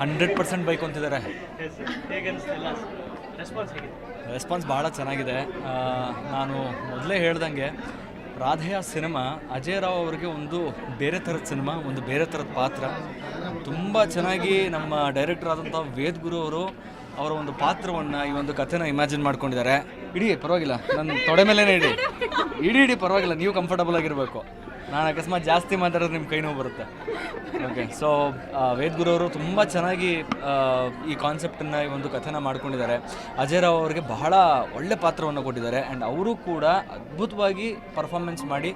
Hundred percent bike ಅಂತಿದ್ದಾರೆ response ಭಾಳ ಚೆನ್ನಾಗಿದೆ. ನಾನು ಮೊದಲೇ ಹೇಳ್ದಂಗೆ ರಾಧೆಯ ಸಿನಿಮಾ ಅಜಯ್ ರಾವ್ ಅವರಿಗೆ ಒಂದು ಬೇರೆ ಥರದ ಸಿನಿಮಾ ಒಂದು ಬೇರೆ ಥರದ ಪಾತ್ರ. ತುಂಬ ಚೆನ್ನಾಗಿ ನಮ್ಮ ಡೈರೆಕ್ಟರ್ ಆದಂಥ ವೇದ್ ಗುರು ಅವರು ಅವರ ಒಂದು ಪಾತ್ರವನ್ನು ಈ ಒಂದು ಕಥೆನ ಇಮ್ಯಾಜಿನ್ ಮಾಡ್ಕೊಂಡಿದ್ದಾರೆ. ಇಡೀ ಪರವಾಗಿಲ್ಲ. ನನ್ನ ತೊಡೆ ಮೇಲೇ ಇಡಿ. ಇಡೀ ಇಡೀ ಪರವಾಗಿಲ್ಲ. ನೀವು ಕಂಫರ್ಟಬಲ್ ಆಗಿರಬೇಕು. ನಾನು ಅಕಸ್ಮಾತ್ ಜಾಸ್ತಿ ಮಾತಾಡಿದ್ರೆ ನಿಮ್ಮ ಕೈ ಬರುತ್ತೆ. ಓಕೆ ಸೊ ವೇದ್ಗುರು ಅವರು ತುಂಬ ಚೆನ್ನಾಗಿ ಈ ಕಾನ್ಸೆಪ್ಟನ್ನು ಈ ಒಂದು ಕಥೆನ ಮಾಡ್ಕೊಂಡಿದ್ದಾರೆ. ಅಜಯ್ ರಾವ್ ಅವರಿಗೆ ಬಹಳ ಒಳ್ಳೆ ಪಾತ್ರವನ್ನು ಕೊಟ್ಟಿದ್ದಾರೆ. ಆ್ಯಂಡ್ ಅವರು ಕೂಡ ಅದ್ಭುತವಾಗಿ ಪರ್ಫಾರ್ಮೆನ್ಸ್ ಮಾಡಿ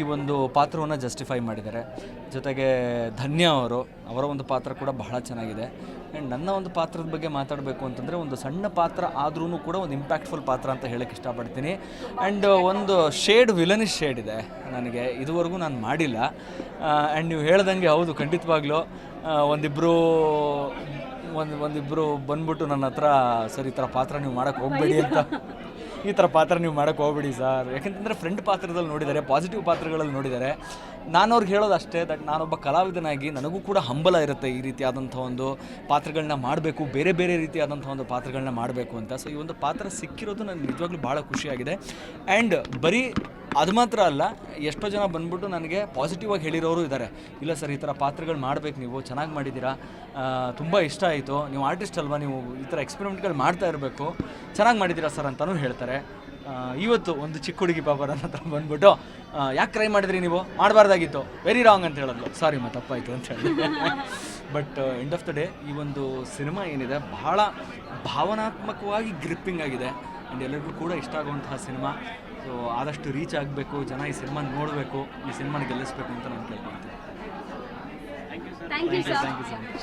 ಈ ಒಂದು ಪಾತ್ರವನ್ನು ಜಸ್ಟಿಫೈ ಮಾಡಿದ್ದಾರೆ. ಜೊತೆಗೆ ಧನ್ಯ ಅವರು ಅವರ ಒಂದು ಪಾತ್ರ ಕೂಡ ಬಹಳ ಚೆನ್ನಾಗಿದೆ. ಆ್ಯಂಡ್ ನನ್ನ ಒಂದು ಪಾತ್ರದ ಬಗ್ಗೆ ಮಾತಾಡಬೇಕು ಅಂತಂದರೆ ಒಂದು ಸಣ್ಣ ಪಾತ್ರ ಆದ್ರೂ ಕೂಡ ಒಂದು ಇಂಪ್ಯಾಕ್ಟ್ಫುಲ್ ಪಾತ್ರ ಅಂತ ಹೇಳಕ್ಕೆ ಇಷ್ಟಪಡ್ತೀನಿ. ಆ್ಯಂಡ್ ಒಂದು ಶೇಡ್ ವಿಲನಿಸ್ ಶೇಡ್ ಇದೆ ನನಗೆ ಇದುವರೆಗೂ ನಾನು ಮಾಡಿಲ್ಲ. ಆ್ಯಂಡ್ ನೀವು ಹೇಳ್ದಂಗೆ ಹೌದು ಖಂಡಿತವಾಗ್ಲೂ. ಒಂದಿಬ್ಬರು ಒಂದು ಒಂದಿಬ್ಬರು ಬಂದ್ಬಿಟ್ಟು ನನ್ನ ಹತ್ರ ಸರಿ ಈ ಥರ ಪಾತ್ರ ನೀವು ಮಾಡೋಕ್ಕೆ ಹೋಗಬೇಡಿ ಅಂತ. ಈ ಥರ ಪಾತ್ರ ನೀವು ಮಾಡೋಕ್ಕೆ ಹೋಗ್ಬಿಡಿ ಸರ್. ಯಾಕಂತಂದರೆ ಫ್ರೆಂಡ್ ಪಾತ್ರದಲ್ಲಿ ನೋಡಿದ್ದಾರೆ ಪಾಸಿಟಿವ್ ಪಾತ್ರಗಳಲ್ಲಿ ನೋಡಿದ್ದಾರೆ. ನಾನು ಅವ್ರಿಗೆ ಹೇಳೋದು ಅಷ್ಟೇ ದಟ್ ನಾನೊಬ್ಬ ಕಲಾವಿದನಾಗಿ ನನಗೂ ಕೂಡ ಹಂಬಲ ಇರುತ್ತೆ ಈ ರೀತಿಯಾದಂಥ ಒಂದು ಪಾತ್ರಗಳನ್ನ ಮಾಡಬೇಕು, ಬೇರೆ ಬೇರೆ ರೀತಿಯಾದಂಥ ಒಂದು ಪಾತ್ರಗಳನ್ನ ಮಾಡಬೇಕು ಅಂತ. ಸೊ ಈ ಒಂದು ಪಾತ್ರ ಸಿಕ್ಕಿರೋದು ನನಗೆ ನಿಜವಾಗ್ಲೂ ಭಾಳ ಖುಷಿಯಾಗಿದೆ. ಆ್ಯಂಡ್ ಬರೀ ಅದು ಮಾತ್ರ ಅಲ್ಲ ಎಷ್ಟೋ ಜನ ಬಂದ್ಬಿಟ್ಟು ನನಗೆ ಪಾಸಿಟಿವ್ ಆಗಿ ಹೇಳಿರೋರು ಇದ್ದಾರೆ ಇಲ್ಲ ಸರ್ ಈ ಥರ ಪಾತ್ರಗಳು ಮಾಡಬೇಕು ನೀವು ಚೆನ್ನಾಗಿ ಮಾಡಿದ್ದೀರಾ? ತುಂಬ ಇಷ್ಟ ಆಯಿತು. ನೀವು ಆರ್ಟಿಸ್ಟ್ ಅಲ್ವಾ ನೀವು ಈ ಥರ ಎಕ್ಸ್ಪೆರಿಮೆಂಟ್ಗಳು ಮಾಡ್ತಾ ಇರಬೇಕು. ಚೆನ್ನಾಗಿ ಮಾಡಿದ್ದೀರಾ ಸರ್ ಅಂತಲೂ ಹೇಳ್ತಾರೆ. ಇವತ್ತು ಒಂದು ಚಿಕ್ಕ ಹುಡುಗಿ ಪಾಪ ಅಂತ ಹತ್ರ ಬಂದ್ಬಿಟ್ಟು ಯಾಕೆ ಟ್ರೈ ಮಾಡಿದ್ರಿ ನೀವು? ಮಾಡಬಾರ್ದಾಗಿತ್ತು. ವೆರಿ ರಾಂಗ್ ಅಂತ ಹೇಳಿದ್ಲು. ಸಾರಿ ಮಾ ತಪ್ಪಾಯಿತು ಅಂತ ಹೇಳಿ. But end of the day ಈ ಒಂದು ಸಿನಿಮಾ ಏನಿದೆ ಬಹಳ ಭಾವನಾತ್ಮಕವಾಗಿ ಗ್ರಿಪ್ಪಿಂಗ್ ಆಗಿದೆ. ಆ್ಯಂಡ್ ಎಲ್ಲರಿಗೂ ಕೂಡ ಇಷ್ಟ ಆಗುವಂತಹ ಸಿನಿಮಾ ಸೊ ಆದಷ್ಟು ರೀಚ್ ಆಗಬೇಕು ಜನ ಈ ಸಿನಿಮಾ ನೋಡಬೇಕು ಈ ಸಿನಿಮಾನ ಗೆಲ್ಲಿಸ್ಬೇಕು ಅಂತ ನಾನು ಕೇಳ್ಕೊಳ್ತೀನಿ. Thank you sir